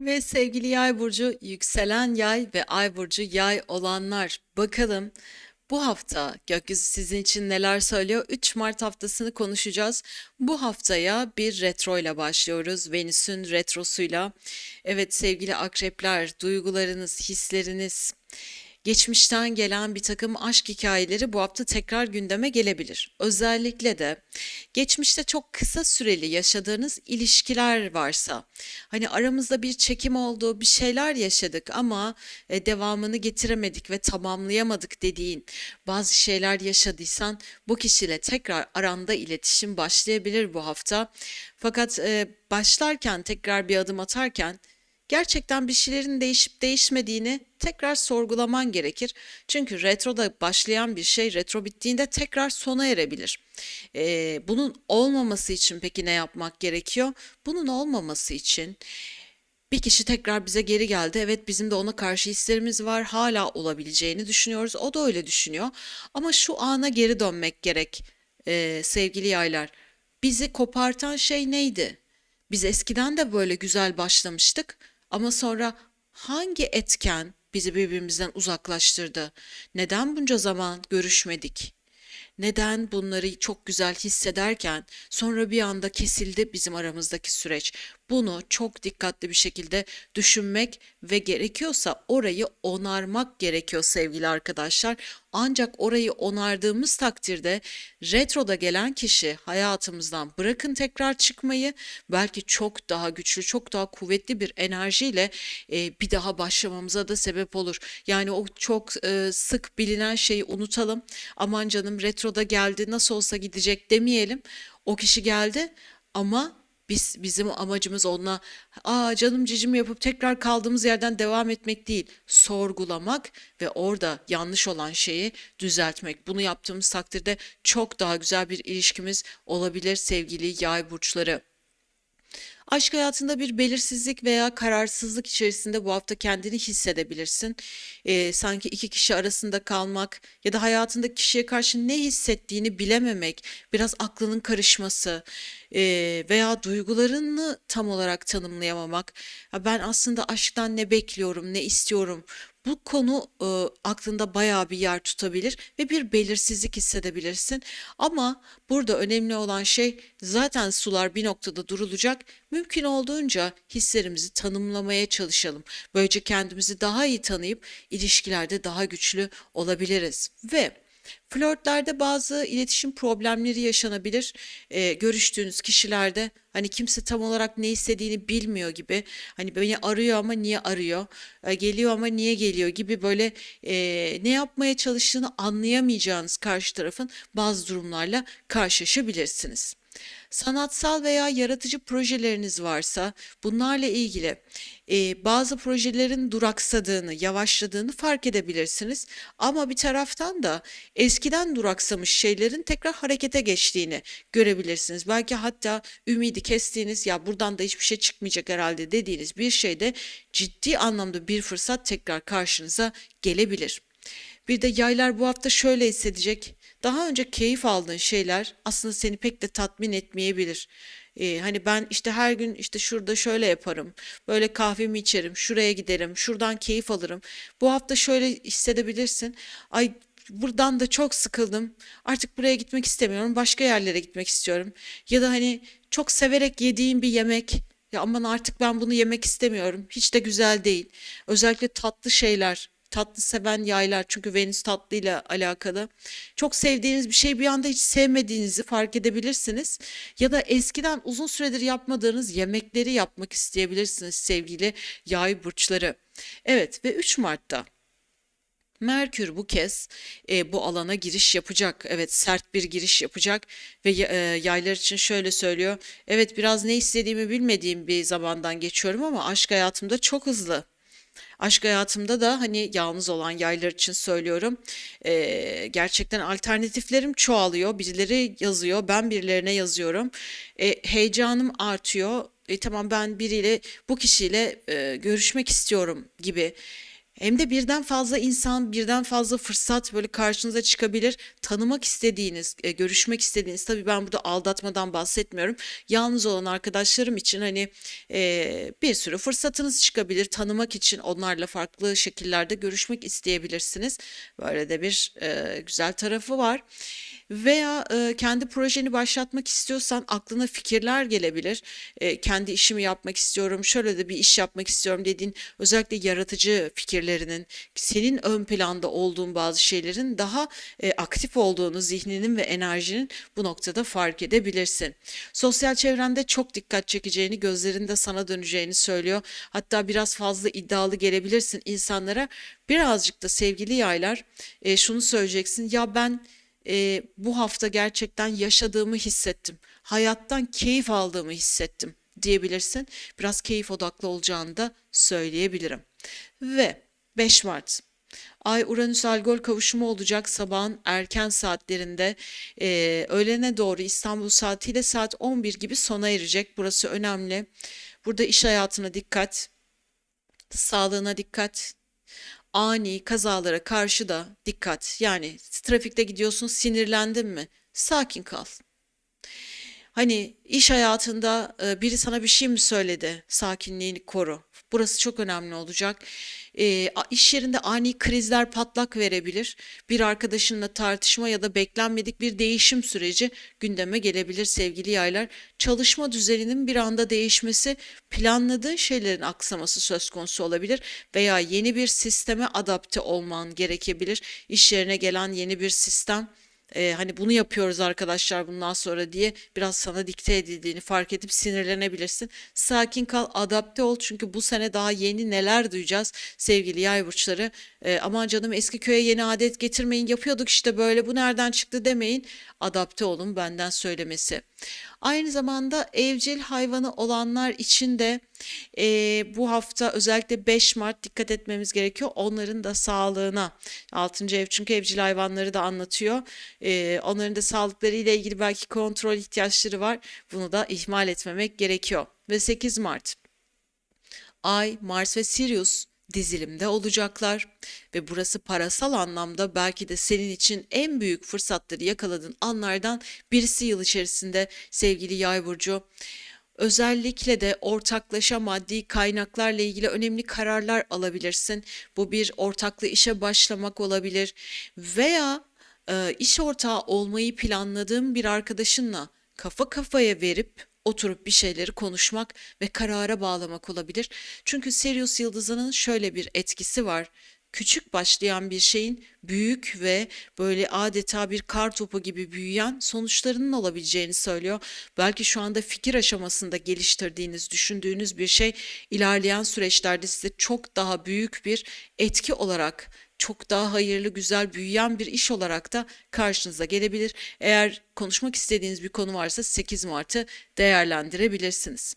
Ve sevgili Yay burcu, yükselen Yay ve Ay burcu Yay olanlar, bakalım bu hafta gökyüzü sizin için neler söylüyor? 3 Mart haftasını konuşacağız. Bu haftaya bir retro ile başlıyoruz. Venüs'ün retrosuyla. Evet sevgili akrepler, duygularınız, hisleriniz, Geçmişten gelen bir takım aşk hikayeleri bu hafta tekrar gündeme gelebilir. Özellikle de geçmişte çok kısa süreli yaşadığınız ilişkiler varsa, hani aramızda bir çekim oldu, bir şeyler yaşadık ama e, devamını getiremedik ve tamamlayamadık dediğin bazı şeyler yaşadıysan bu kişiyle tekrar aranda iletişim başlayabilir bu hafta. Fakat e, başlarken tekrar bir adım atarken gerçekten bir şeylerin değişip değişmediğini tekrar sorgulaman gerekir. Çünkü retroda başlayan bir şey retro bittiğinde tekrar sona erebilir. Ee, bunun olmaması için peki ne yapmak gerekiyor? Bunun olmaması için bir kişi tekrar bize geri geldi. Evet bizim de ona karşı hislerimiz var. Hala olabileceğini düşünüyoruz. O da öyle düşünüyor. Ama şu ana geri dönmek gerek ee, sevgili yaylar. Bizi kopartan şey neydi? Biz eskiden de böyle güzel başlamıştık ama sonra hangi etken bizi birbirimizden uzaklaştırdı? Neden bunca zaman görüşmedik? Neden bunları çok güzel hissederken sonra bir anda kesildi bizim aramızdaki süreç? Bunu çok dikkatli bir şekilde düşünmek ve gerekiyorsa orayı onarmak gerekiyor sevgili arkadaşlar. Ancak orayı onardığımız takdirde retroda gelen kişi hayatımızdan bırakın tekrar çıkmayı belki çok daha güçlü, çok daha kuvvetli bir enerjiyle e, bir daha başlamamıza da sebep olur. Yani o çok e, sık bilinen şeyi unutalım. Aman canım retroda geldi nasıl olsa gidecek demeyelim. O kişi geldi ama biz bizim amacımız onunla aa canım cicim yapıp tekrar kaldığımız yerden devam etmek değil, sorgulamak ve orada yanlış olan şeyi düzeltmek. Bunu yaptığımız takdirde çok daha güzel bir ilişkimiz olabilir sevgili yay burçları. Aşk hayatında bir belirsizlik veya kararsızlık içerisinde bu hafta kendini hissedebilirsin. Ee, sanki iki kişi arasında kalmak ya da hayatındaki kişiye karşı ne hissettiğini bilememek, biraz aklının karışması e, veya duygularını tam olarak tanımlayamamak. Ya ben aslında aşktan ne bekliyorum, ne istiyorum? Bu konu e, aklında bayağı bir yer tutabilir ve bir belirsizlik hissedebilirsin. Ama burada önemli olan şey zaten sular bir noktada durulacak. Mümkün olduğunca hislerimizi tanımlamaya çalışalım. Böylece kendimizi daha iyi tanıyıp ilişkilerde daha güçlü olabiliriz. Ve Flörtlerde bazı iletişim problemleri yaşanabilir. Ee, görüştüğünüz kişilerde hani kimse tam olarak ne istediğini bilmiyor gibi. Hani beni arıyor ama niye arıyor? Ee, geliyor ama niye geliyor gibi böyle e, ne yapmaya çalıştığını anlayamayacağınız karşı tarafın bazı durumlarla karşılaşabilirsiniz. Sanatsal veya yaratıcı projeleriniz varsa bunlarla ilgili e, bazı projelerin duraksadığını, yavaşladığını fark edebilirsiniz. Ama bir taraftan da eskiden duraksamış şeylerin tekrar harekete geçtiğini görebilirsiniz. Belki hatta ümidi kestiğiniz ya buradan da hiçbir şey çıkmayacak herhalde dediğiniz bir şeyde ciddi anlamda bir fırsat tekrar karşınıza gelebilir. Bir de yaylar bu hafta şöyle hissedecek. Daha önce keyif aldığın şeyler aslında seni pek de tatmin etmeyebilir. Ee, hani ben işte her gün işte şurada şöyle yaparım. Böyle kahvemi içerim, şuraya giderim, şuradan keyif alırım. Bu hafta şöyle hissedebilirsin. Ay buradan da çok sıkıldım. Artık buraya gitmek istemiyorum. Başka yerlere gitmek istiyorum. Ya da hani çok severek yediğim bir yemek. Ya aman artık ben bunu yemek istemiyorum. Hiç de güzel değil. Özellikle tatlı şeyler tatlı seven yaylar çünkü Venüs tatlıyla alakalı. Çok sevdiğiniz bir şey bir anda hiç sevmediğinizi fark edebilirsiniz. Ya da eskiden uzun süredir yapmadığınız yemekleri yapmak isteyebilirsiniz sevgili yay burçları. Evet ve 3 Mart'ta Merkür bu kez e, bu alana giriş yapacak. Evet sert bir giriş yapacak ve e, yaylar için şöyle söylüyor. Evet biraz ne istediğimi bilmediğim bir zamandan geçiyorum ama aşk hayatımda çok hızlı. Aşk hayatımda da hani yalnız olan yaylar için söylüyorum. Ee, gerçekten alternatiflerim çoğalıyor. Birileri yazıyor, ben birilerine yazıyorum. Ee, heyecanım artıyor. E, tamam ben biriyle, bu kişiyle e, görüşmek istiyorum gibi Hem de birden fazla insan, birden fazla fırsat böyle karşınıza çıkabilir. Tanımak istediğiniz, e, görüşmek istediğiniz, tabii ben burada aldatmadan bahsetmiyorum. Yalnız olan arkadaşlarım için hani e, bir sürü fırsatınız çıkabilir. Tanımak için onlarla farklı şekillerde görüşmek isteyebilirsiniz. Böyle de bir e, güzel tarafı var. Veya e, kendi projeni başlatmak istiyorsan aklına fikirler gelebilir. E, kendi işimi yapmak istiyorum, şöyle de bir iş yapmak istiyorum dediğin özellikle yaratıcı fikirlerinin, senin ön planda olduğun bazı şeylerin daha e, aktif olduğunu, zihninin ve enerjinin bu noktada fark edebilirsin. Sosyal çevrende çok dikkat çekeceğini, gözlerinde sana döneceğini söylüyor. Hatta biraz fazla iddialı gelebilirsin insanlara. Birazcık da sevgili yaylar e, şunu söyleyeceksin. Ya ben e, bu hafta gerçekten yaşadığımı hissettim. Hayattan keyif aldığımı hissettim diyebilirsin. Biraz keyif odaklı olacağını da söyleyebilirim. Ve 5 Mart Ay Uranüs Algol kavuşumu olacak sabahın erken saatlerinde e, öğlene doğru İstanbul saatiyle saat 11 gibi sona erecek. Burası önemli. Burada iş hayatına dikkat, sağlığına dikkat, ani kazalara karşı da dikkat. Yani trafikte gidiyorsun sinirlendin mi? Sakin kal. Hani iş hayatında e, biri sana bir şey mi söyledi? Sakinliğini koru. Burası çok önemli olacak. E, iş yerinde ani krizler patlak verebilir. Bir arkadaşınla tartışma ya da beklenmedik bir değişim süreci gündeme gelebilir sevgili yaylar. Çalışma düzeninin bir anda değişmesi, planladığın şeylerin aksaması söz konusu olabilir veya yeni bir sisteme adapte olman gerekebilir. İş yerine gelen yeni bir sistem e, hani bunu yapıyoruz arkadaşlar bundan sonra diye biraz sana dikte edildiğini fark edip sinirlenebilirsin. Sakin kal, adapte ol çünkü bu sene daha yeni neler duyacağız sevgili yay burçları. E, aman canım eski köye yeni adet getirmeyin yapıyorduk işte böyle bu nereden çıktı demeyin. Adapte olun benden söylemesi. Aynı zamanda evcil hayvanı olanlar için de e, bu hafta özellikle 5 Mart dikkat etmemiz gerekiyor. Onların da sağlığına. 6. ev çünkü evcil hayvanları da anlatıyor. E, onların da sağlıkları ile ilgili belki kontrol ihtiyaçları var. Bunu da ihmal etmemek gerekiyor. Ve 8 Mart Ay, Mars ve Sirius dizilimde olacaklar ve burası parasal anlamda belki de senin için en büyük fırsatları yakaladığın anlardan birisi yıl içerisinde sevgili Yay burcu. Özellikle de ortaklaşa maddi kaynaklarla ilgili önemli kararlar alabilirsin. Bu bir ortaklı işe başlamak olabilir veya e, iş ortağı olmayı planladığın bir arkadaşınla kafa kafaya verip oturup bir şeyleri konuşmak ve karara bağlamak olabilir. Çünkü Sirius yıldızının şöyle bir etkisi var. Küçük başlayan bir şeyin büyük ve böyle adeta bir kar topu gibi büyüyen sonuçlarının olabileceğini söylüyor. Belki şu anda fikir aşamasında geliştirdiğiniz, düşündüğünüz bir şey ilerleyen süreçlerde size çok daha büyük bir etki olarak çok daha hayırlı, güzel, büyüyen bir iş olarak da karşınıza gelebilir. Eğer konuşmak istediğiniz bir konu varsa 8 Mart'ı değerlendirebilirsiniz.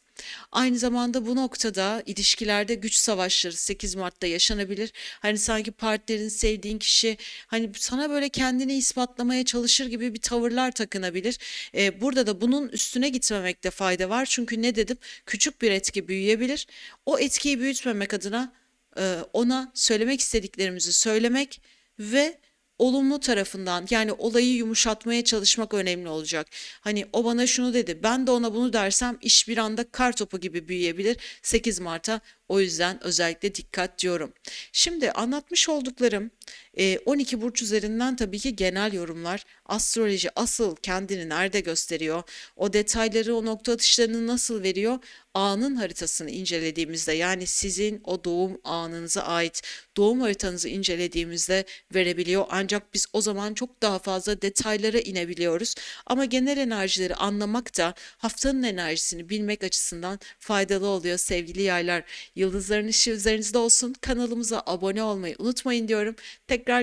Aynı zamanda bu noktada ilişkilerde güç savaşları 8 Mart'ta yaşanabilir. Hani sanki partnerin sevdiğin kişi hani sana böyle kendini ispatlamaya çalışır gibi bir tavırlar takınabilir. Ee, burada da bunun üstüne gitmemekte fayda var. Çünkü ne dedim? Küçük bir etki büyüyebilir. O etkiyi büyütmemek adına ona söylemek istediklerimizi söylemek ve olumlu tarafından yani olayı yumuşatmaya çalışmak önemli olacak. Hani o bana şunu dedi ben de ona bunu dersem iş bir anda kar topu gibi büyüyebilir 8 Mart'a o yüzden özellikle dikkat diyorum. Şimdi anlatmış olduklarım 12 burç üzerinden tabii ki genel yorumlar. Astroloji asıl kendini nerede gösteriyor? O detayları, o nokta atışlarını nasıl veriyor? Anın haritasını incelediğimizde yani sizin o doğum anınıza ait doğum haritanızı incelediğimizde verebiliyor. Ancak biz o zaman çok daha fazla detaylara inebiliyoruz. Ama genel enerjileri anlamak da haftanın enerjisini bilmek açısından faydalı oluyor sevgili yaylar. Yıldızların ışığı üzerinizde olsun. Kanalımıza abone olmayı unutmayın diyorum. Tekrar